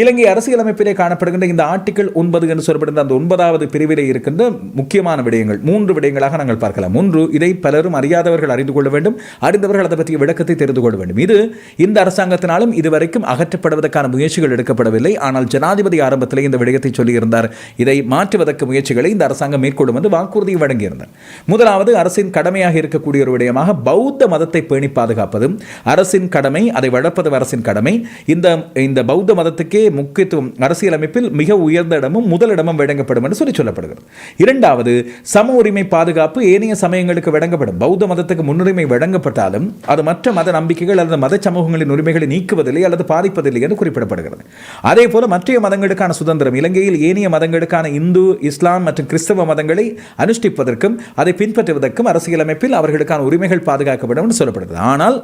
இலங்கை அரசியலமைப்பிலே காணப்படுகின்ற இந்த ஆர்டிகல் ஒன்பது என்று சொல்லப்படுகிற அந்த ஒன்பதாவது பிரிவிலே இருக்கின்ற முக்கியமான விடயங்கள் மூன்று விடயங்களாக நாங்கள் பார்க்கலாம். ஒன்று இதை பலரும் அறியாதவர்கள் அறிந்து கொள்ள வேண்டும். அறிந்தவர்கள் அதை பற்றிய விளக்கத்தை தெரிந்து கொள்ள வேண்டும். இது இந்த அரசாங்கத்தினாலும் இதுவரைக்கும் அகற்றப்படுவதற்கான முயற்சிகள் எடுக்கப்படவில்லை. ஆனால் ஜனாதிபதி ஆரம்பத்திலே இந்த விடயத்தை சொல்லியிருந்தார். இதை மாற்றுவதற்கு முயற்சிகளை இந்த அரசாங்கம் மேற்கொள்ளும் என்று வாக்குறுதி வழங்கியிருந்தார். முதலாவது அரசின் கடமையாக இருக்கக்கூடிய ஒரு விடயமாக பௌத்த மதத்தை பேணி பாதுகாப்பதும் அரசின் கடமை அதை வளர்ப்பது அரசின் கடமை. இந்த இந்த பௌத்த மதத்துக்கே முக்கியத்துவம் அரசியலமைப்பில் மிக உயர்ந்த இடமும் முதலிடமும் வழங்கப்படும் என்று சொல்லி சொல்லப்படுகிறது. இரண்டாவது சம உரிமை பாதுகாப்பு ஏனைய சமயங்களுக்கு வழங்கப்படும். பௌத்த மதத்துக்கு முன்னுரிமை வழங்க வழங்கப்பட்டாலும் அது மற்ற மத நம்பிக்கைகள் அல்லது மத சமூகங்களின் உரிமைகளை நீக்குவதில்லை அல்லது பாதிப்பதில்லை என்று குறிப்பிடப்படுகிறது. அதே போல மற்ற மதங்களுக்கான சுதந்திரம் இலங்கையில் ஏனைய மதங்களுக்கான இந்து இஸ்லாம் மற்றும் கிறிஸ்தவ மதங்களை அனுஷ்டிப்பதற்கும் அதை பின்பற்றுவதற்கும் அரசியலமைப்பில் அவர்களுக்கான உரிமைகள் பாதுகாக்கப்படும் என்று சொல்லப்படுகிறது. ஆனால்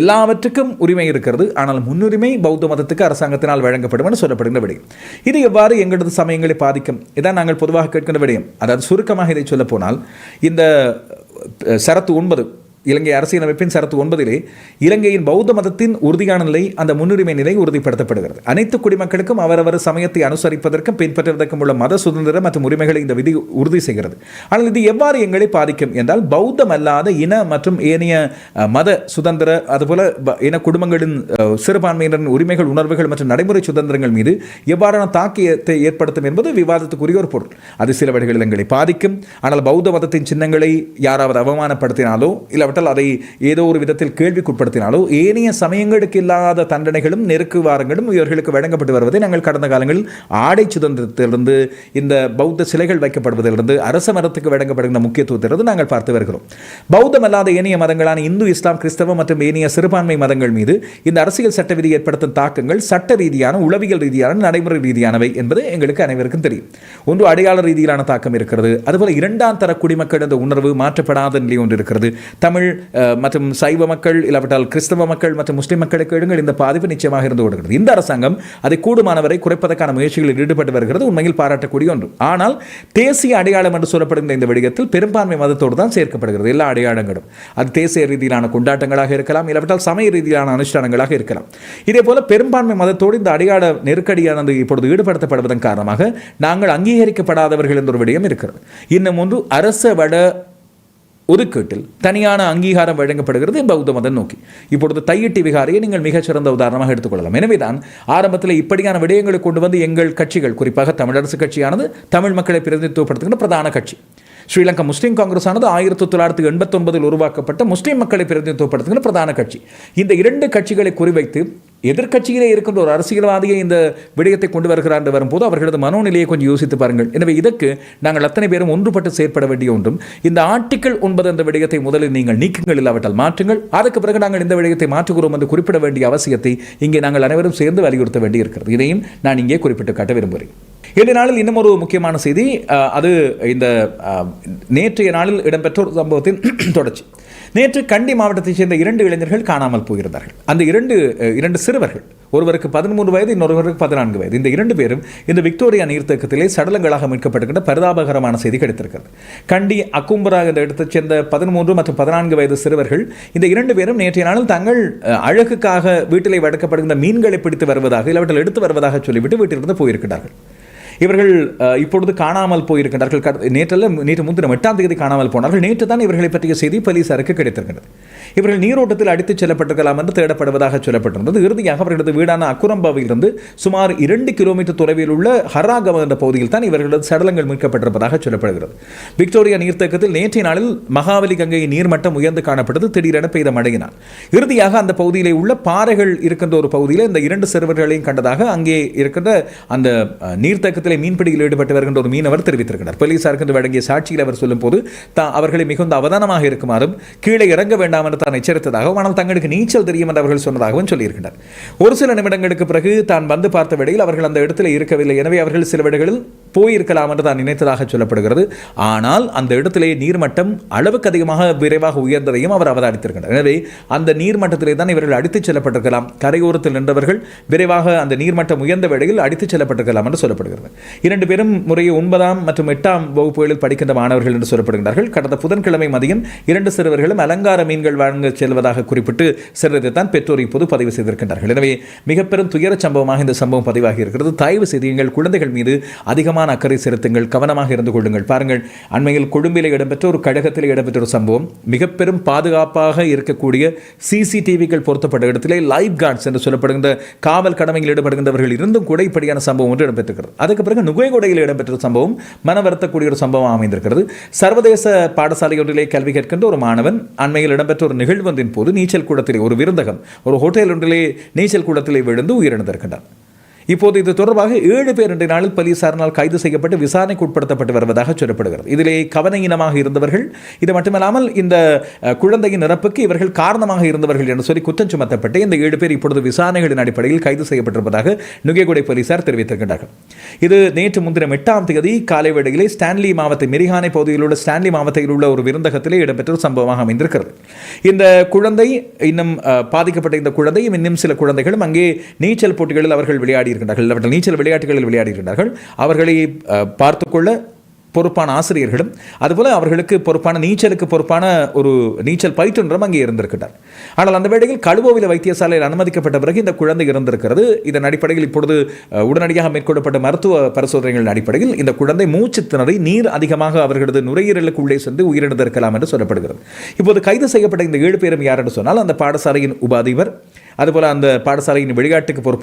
எல்லாவற்றுக்கும் உரிமை இருக்கிறது. ஆனால் முன்னுரிமை பௌத்த மதத்துக்கு அரசாங்கத்தினால் வழங்கப்படும் என்று சொல்லப்படுகிற விடயம். இது எவ்வாறு எங்களது சமயங்களை பாதிக்கும்? இதான் நாங்கள் பொதுவாக கேட்கின்ற விடயம். அதாவது சுருக்கமாக இதை சொல்ல போனால் இந்த சரத்து ஒன்பது இலங்கை அரசியலமைப்பின் சரத்து ஒன்பதிலே இலங்கையின் பௌத்த மதத்தின் உறுதியான நிலை அந்த முன்னுரிமை நிலை உறுதிப்படுத்தப்படுகிறது. அனைத்து குடிமக்களுக்கும் அவரவர் சமயத்தை அனுசரிப்பதற்கும் பின்பற்றுவதற்கும் உள்ள மத சுதந்திரம் மற்றும் உரிமைகளை இந்த விதி உறுதி செய்கிறது. ஆனால் இது எவ்வாறு எங்களை பாதிக்கும் என்றால் பௌத்தம் அல்லாத இன மற்றும் ஏனைய மத சுதந்திர அதுபோல ப- இன குடும்பங்களின் சிறுபான்மையினரின் உரிமைகள் உணர்வுகள் மற்றும் நடைமுறை சுதந்திரங்கள் மீது எவ்வாறான தாக்கியத்தை ஏற்படுத்தும் என்பது விவாதத்துக்குரிய ஒரு பொருள். அது சில வழிகளில் எங்களை பாதிக்கும். ஆனால் பௌத்த மதத்தின் சின்னங்களை யாராவது அவமானப்படுத்தினாலோ இல்லை இல்லாவிட்டால் அதை ஏதோ ஒரு விதத்தில் கேள்விக்குட்படுத்தினாலோ ஏனைய சமயங்களுக்கு இல்லாத தண்டனைகளும் நெருக்கு வாரங்களும் இவர்களுக்கு வழங்கப்பட்டு வருவதை நாங்கள் கடந்த காலங்களில் ஆடை சுதந்திரத்திலிருந்து இந்த பௌத்த சிலைகள் வைக்கப்படுவதிலிருந்து அரச மரத்துக்கு வழங்கப்படுகின்ற முக்கியத்துவத்திலிருந்து நாங்கள் பார்த்து வருகிறோம். பௌத்தம் அல்லாத ஏனைய மதங்களான இந்து இஸ்லாம் கிறிஸ்தவம் மற்றும் ஏனைய சிறுபான்மை மதங்கள் மீது இந்த அரசியல் சட்ட விதி ஏற்படுத்தும் தாக்கங்கள் சட்ட ரீதியான உளவியல் ரீதியான நடைமுறை ரீதியானவை என்பது எங்களுக்கு அனைவருக்கும் தெரியும். ஒன்று அடையாள ரீதியிலான தாக்கம் இருக்கிறது. அதுபோல இரண்டாம் தர குடிமக்கள் என்ற உணர்வு மாற்றப்படாத நிலை ஒன்று இருக்கிறது. தமிழ் தமிழ் மற்றும் சைவ மக்கள் இல்லாவிட்டால் கிறிஸ்தவ மக்கள் மற்றும் முஸ்லிம் மக்களுக்கு எடுங்கள். இந்த பாதிப்பு நிச்சயமாக இருந்து கொடுக்கிறது இந்த அரசாங்கம் அதை கூடுமானவரை குறைப்பதற்கான முயற்சிகளில் ஈடுபட்டு வருகிறது. உண்மையில் பாராட்டக்கூடிய ஒன்று. ஆனால் தேசிய அடையாளம் என்று சொல்லப்படுகின்ற இந்த விடயத்தில் பெரும்பான்மை மதத்தோடு தான் சேர்க்கப்படுகிறது. எல்லா அடையாளங்களும். அது தேசிய ரீதியிலான கொண்டாட்டங்களாக இருக்கலாம் இல்லாவிட்டால் சமய ரீதியிலான அனுஷ்டானங்களாக இருக்கலாம். இதே போல பெரும்பான்மை மதத்தோடு இந்த அடையாள நெருக்கடியானது இப்பொழுது ஈடுபடுத்தப்படுவதன் காரணமாக நாங்கள் அங்கீகரிக்கப்படாதவர்கள் என்ற ஒரு விடயம் இருக்கிறது. இன்னும் ஒன்று அரச வட ஒதுக்கீட்டில் தனியான அங்கீகாரம் வழங்கப்படுகிறது பௌத்த மதம் நோக்கி. இப்பொழுது தையிட்டி விகாரையை நீங்கள் மிகச்சிறந்த உதாரணமாக எடுத்துக்கொள்ளலாம். எனவேதான் ஆரம்பத்தில் இப்படியான விடயங்களை கொண்டு வந்து எங்கள் கட்சிகள் குறிப்பாக தமிழரசு கட்சியானது தமிழ் மக்களை பிரதிநிதித்துவப்படுத்துகின்ற பிரதான கட்சி. ஸ்ரீலங்கா முஸ்லீம் காங்கிரஸ் ஆனது ஆயிரத்தி தொள்ளாயிரத்தி எண்பத்தொன்பதில் உருவாக்கப்பட்ட முஸ்லீம் மக்களை பிரதிநிதித்துவப்படுத்துகிற பிரதான கட்சி. இந்த இரண்டு கட்சிகளை குறிவைத்து எதிர்கட்சியிலே இருக்கின்ற ஒரு அரசியல்வாதியை இந்த விடயத்தை கொண்டு வருகிறார் என்று வரும்போது அவர்களது மனோநிலையை கொஞ்சம் யோசித்து பாருங்கள். எனவே இதற்கு நாங்கள் அத்தனை பேரும் ஒன்றுபட்டு செயற்பட வேண்டிய ஒன்றும். இந்த ஆர்டிக்கல் ஒன்பது என்ற விடயத்தை முதலில் நீங்கள் நீக்குங்கள் இல்லாவிட்டால் மாற்றுங்கள். அதுக்கு பிறகு நாங்கள் இந்த விடயத்தை மாற்றுகிறோம் என்று குறிப்பிட வேண்டிய அவசியத்தை இங்கே நாங்கள் அனைவரும் சேர்ந்து வலியுறுத்த வேண்டியிருக்கிறது. இதையும் நான் இங்கே குறிப்பிட்டு காட்ட விரும்புகிறேன். இந்த நாளில் இன்னும் ஒரு முக்கியமான செய்தி அது இந்த நேற்றைய நாளில் இடம்பெற்ற ஒரு சம்பவத்தின் தொடர்ச்சி. நேற்று கண்டி மாவட்டத்தைச் சேர்ந்த இரண்டு இளைஞர்கள் காணாமல் போயிருந்தார்கள். அந்த இரண்டு இரண்டு சிறுவர்கள் ஒருவருக்கு பதிமூன்று வயது இன்னொருவருக்கு பதினான்கு வயது. இந்த இரண்டு பேரும் இந்த விக்டோரியா நீர்த்தேக்கத்திலே சடலங்களாக மீட்கப்பட்டிருக்கின்ற பரிதாபகரமான செய்தி கிடைத்திருக்கிறது. கண்டி அக்கும்பரா என்ற இடத்தைச் சேர்ந்த பதிமூன்று மற்றும் பதினான்கு வயது சிறுவர்கள் இந்த இரண்டு பேரும் நேற்றைய நாளில் தங்கள் அழகுக்காக வீட்டிலே வளர்க்கப்படுகின்ற மீன்களை பிடித்து வருவதாக இல்லாவற்றில் எடுத்து வருவதாக சொல்லிவிட்டு வீட்டிலிருந்து போயிருக்கிறார்கள். இவர்கள் இப்பொழுது காணாமல் போயிருக்கின்றார்கள். கட- நேற்றல்ல நேற்று முன்தினம் எட்டாம் தேதி காணாமல் போனார்கள். நேற்று தான் இவர்களை பற்றிய செய்தி போலீசாருக்கு கிடைத்திருக்கிறது. இவர்கள் நீரோட்டத்தில் அடித்துச் செல்லப்பட்டிருக்கலாம் என்று தேடப்படுவதாக சொல்லப்பட்டிருந்தது. இறுதியாக அவர்களது வீடான அக்குரம்பாவிலிருந்து சுமார் இரண்டு கிலோமீட்டர் தொலைவில் உள்ள ஹராகம என்ற பகுதியில் தான் இவர்களது சடலங்கள் மீட்கப்பட்டிருப்பதாக சொல்லப்படுகிறது. விக்டோரியா நீர்த்தேக்கத்தில் நேற்றைய நாளில் மகாவலி கங்கை நீர்மட்டம் உயர்ந்து காணப்பட்டது. திடீரென பெய்த மழையினால். இறுதியாக அந்த பகுதியிலே உள்ள பாறைகள் இருக்கின்ற ஒரு பகுதியில் இந்த இரண்டு சிறுவர்களையும் கண்டதாக அங்கே இருக்கின்ற அந்த நீர்த்தேக்கத்தில் நீர்த்தேக்கத்திலே மீன்பிடியில் ஈடுபட்டு வருகின்ற ஒரு மீனவர் தெரிவித்திருக்கிறார். போலீசாருக்கு வழங்கிய சாட்சியில் அவர் சொல்லும்போது தான் அவர்களை மிகுந்த அவதானமாக இருக்குமாறும் கீழே இறங்க வேண்டாம் என்று தான் எச்சரித்ததாகவும் ஆனால் தங்களுக்கு நீச்சல் தெரியும் என்று அவர்கள் சொன்னதாகவும் சொல்லியிருக்கிறார். ஒரு சில நிமிடங்களுக்கு பிறகு தான் வந்து பார்த்த வேளையில் அவர்கள் அந்த இடத்தில் இருக்கவில்லை. எனவே அவர்கள் சில வேடுகளில் போயிருக்கலாம் என்று தான் நினைத்ததாக சொல்லப்படுகிறது. ஆனால் அந்த இடத்திலே நீர்மட்டம் அளவுக்கு அதிகமாக விரைவாக உயர்ந்ததையும் அவர் அவதானித்திருக்கிறார். எனவே அந்த நீர்மட்டத்திலே தான் இவர்கள் அடித்துச் செல்லப்பட்டிருக்கலாம். கரையோரத்தில் நின்றவர்கள் விரைவாக அந்த நீர்மட்டம் உயர்ந்த வேளையில் அடித்துச் செல்லப்பட்டிருக்கலாம் என்று சொல்லப்படுகிறது. இரண்டு பேரும் முறையே ஒன்பதாம் மற்றும் எட்டாம் வகுப்புகளில் படிக்கின்ற மாணவர்கள் என்று சொல்லப்படுகிறார்கள் கடந்த புதன்கிழமை மதியம் இரண்டு சிறுவர்களும் அலங்கார மீன்கள் வழங்க செல்வதாக குறிப்பிட்டு சிறிதை தான் பெற்றோர் இப்போது பதிவு செய்திருக்கின்றார்கள். எனவே மிக பெரும் துயர சம்பவமாக இந்த சம்பவம் பதிவாகி இருக்கிறது. தயவு செய்து எங்கள் குழந்தைகள் மீது அதிகமான அக்கறை செலுத்துங்கள் கவனமாக இருந்து கொள்ளுங்கள். பாருங்கள் அண்மையில் கொழும்பில் இடம்பெற்ற ஒரு கழகத்தில் இடம்பெற்ற ஒரு சம்பவம். மிக பெரும் பாதுகாப்பாக இருக்கக்கூடிய சிசிடிவிகள் பொருத்தப்பட்ட இடத்திலே லைஃப் கார்ட்ஸ் என்று சொல்லப்படுகின்ற காவல் கடமையில் ஈடுபடுகின்றவர்கள் இருந்தும் கூட இப்படியான சம்பவம் ஒன்று இடம்பெற்றிருக்கிறது. அதுக்கு பிறகு நுகைகொடையில் இடம்பெற்ற சம்பவம் மன வருத்தக்கூடிய ஒரு சம்பவம் அமைந்திருக்கிறது. சர்வதேச பாடசாலை ஒன்றிலே கல்வி கேட்கின்ற ஒரு மாணவன் அண்மையில் இடம்பெற்ற ஒரு நிகழ்வு ஒன்றின் போது நீச்சல் கூடத்திலே ஒரு விருந்தகம் ஒரு ஹோட்டல் ஒன்றிலே நீச்சல் கூடத்திலே விழுந்து உயிரிழந்திருக்கின்றான். இப்போது இது தொடர்பாக ஏழு பேர் இன்றைய நாளில் போலீசாரினால் கைது செய்யப்பட்டு விசாரணைக்கு உட்படுத்தப்பட்டு வருவதாக சொல்லப்படுகிறது. இதிலே கவனையினமாக இருந்தவர்கள் இது மட்டுமல்லாமல் இந்த குழந்தையின் இறப்புக்கு இவர்கள் காரணமாக இருந்தவர்கள் என்று சொல்லி குற்றம் சுமத்தப்பட்டு இந்த ஏழு பேர் இப்பொழுது விசாரணைகளின் அடிப்படையில் கைது செய்யப்பட்டிருப்பதாக நுகைகுடை போலீசார் தெரிவித்திருக்கின்றார்கள். இது நேற்று முன்தினம் எட்டாம் தேதி காலை வேளையிலே ஸ்டான்லி மாவட்ட மெரிஹானை பகுதியில் உள்ள ஸ்டான்லி மாவட்டத்தில் உள்ள ஒரு விருந்தகத்திலே இடம்பெற்ற ஒரு சம்பவமாக அமைந்திருக்கிறது. இந்த குழந்தை இன்னும் அஹ், பாதிக்கப்பட்ட இந்த குழந்தையும் இன்னும் சில குழந்தைகளும் அங்கே நீச்சல் போட்டிகளில் அவர்கள் விளையாடி இருக்கின்றார்கள் அவர்கள் நீச்சல் விளையாட்டுகளில் விளையாடுகின்றார்கள் அவர்களை பார்த்துக்கொள்ள பொறுப்பான ஆசிரியர்களும் அதுபோல் அவர்களுக்கு பொறுப்பான நீச்சலுக்கு பொறுப்பான ஒரு நீச்சல் பயிற்றுனரும் அங்கே இருந்திருக்கிறார் ஆனால் அந்த வேளையில் கழுவோவில வைத்தியசாலையில் அனுமதிக்கப்பட்ட பிறகு இந்த குழந்தை இருந்திருக்கிறது. இதன் அடிப்படையில் இப்பொழுது உடனடியாக மேற்கொள்ளப்பட்ட மருத்துவ பரிசோதனைகளின் அடிப்படையில் இந்த குழந்தை மூச்சு திணறி நீர் அதிகமாக அவர்களது நுரையீரலுக்கு உள்ளே சென்று உயிரிழந்திருக்கலாம் என்று சொல்லப்படுகிறது. இப்போது கைது செய்யப்பட்ட இந்த ஏழு பேரும் யார் என்று சொன்னால் அந்த பாடசாலையின் உபாதிபர் அதுபோல் அந்த பாடசாலையின் விளையாட்டுக்கு பொறுப்பான